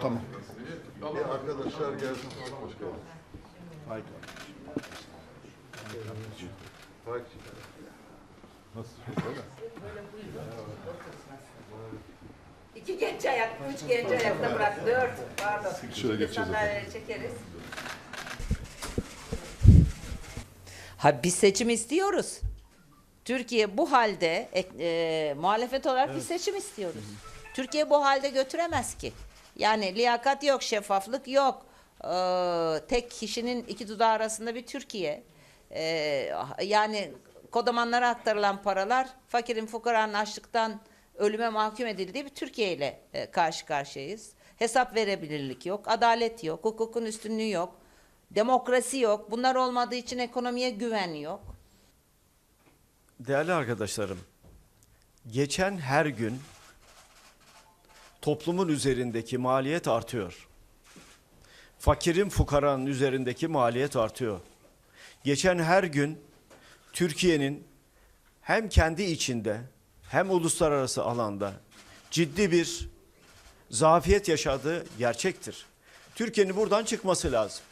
Tamam. Bir arkadaşlar gelsin. Hoş geldin. Haydi. İki genç ayak, üç genç ayakta bırak. Dört, pardon. Şöyle geçeceğiz çekeriz. Ha biz seçim istiyoruz. Türkiye bu halde ek- e, muhalefet olarak bir seçim istiyoruz. Türkiye bu halde götüremez ki. Yani liyakat yok, şeffaflık yok. Ee, tek kişinin iki dudağı arasında bir Türkiye. Ee, yani kodamanlara aktarılan paralar fakirin fukaranın açlıktan ölüme mahkum edildiği bir Türkiye ile e, karşı karşıyayız. Hesap verebilirlik yok, adalet yok, hukukun üstünlüğü yok, demokrasi yok. Bunlar olmadığı için ekonomiye güven yok. Değerli arkadaşlarım, geçen her gün toplumun üzerindeki maliyet artıyor. Fakirin fukaranın üzerindeki maliyet artıyor. Geçen her gün Türkiye'nin hem kendi içinde hem uluslararası alanda ciddi bir zafiyet yaşadığı gerçektir. Türkiye'nin buradan çıkması lazım.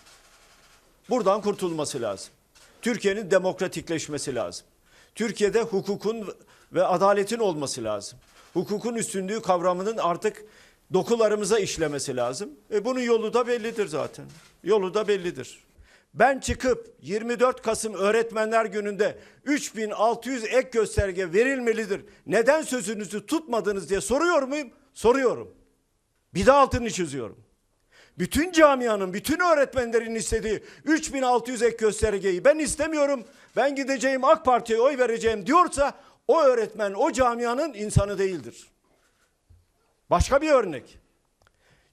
Buradan kurtulması lazım. Türkiye'nin demokratikleşmesi lazım. Türkiye'de hukukun ve adaletin olması lazım. Hukukun üstünlüğü kavramının artık dokularımıza işlemesi lazım. E bunun yolu da bellidir zaten. Yolu da bellidir. Ben çıkıp 24 Kasım Öğretmenler Günü'nde 3600 ek gösterge verilmelidir. Neden sözünüzü tutmadınız diye soruyor muyum? Soruyorum. Bir de altını çiziyorum. Bütün camianın, bütün öğretmenlerin istediği 3600 ek göstergeyi ben istemiyorum. Ben gideceğim AK Parti'ye oy vereceğim diyorsa o öğretmen o camianın insanı değildir. Başka bir örnek.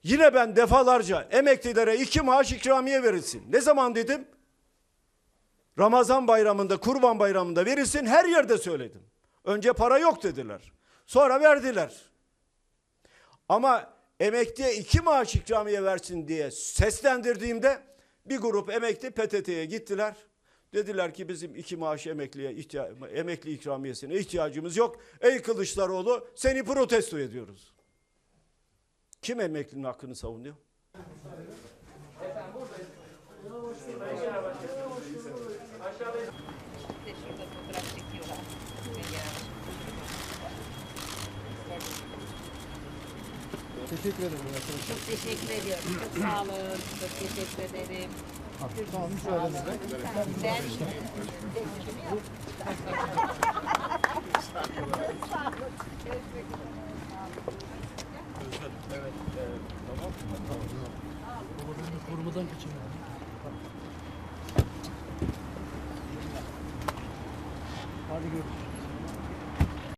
Yine ben defalarca emeklilere iki maaş ikramiye verilsin. Ne zaman dedim? Ramazan bayramında, kurban bayramında verilsin her yerde söyledim. Önce para yok dediler. Sonra verdiler. Ama emekliye iki maaş ikramiye versin diye seslendirdiğimde bir grup emekli PTT'ye gittiler. Dediler ki bizim iki maaş emekliye emekli ikramiyesine ihtiyacımız yok. Ey Kılıçdaroğlu seni protesto ediyoruz. Kim emeklinin hakkını savunuyor? Şurada Teşekkür ederim arkadaşlar. Çok teşekkür ediyorum. Çok sağ olun. Çok teşekkür ederim. Tamam müsaadenizle. Ben Korumadan kaçın. Hadi görüşürüz.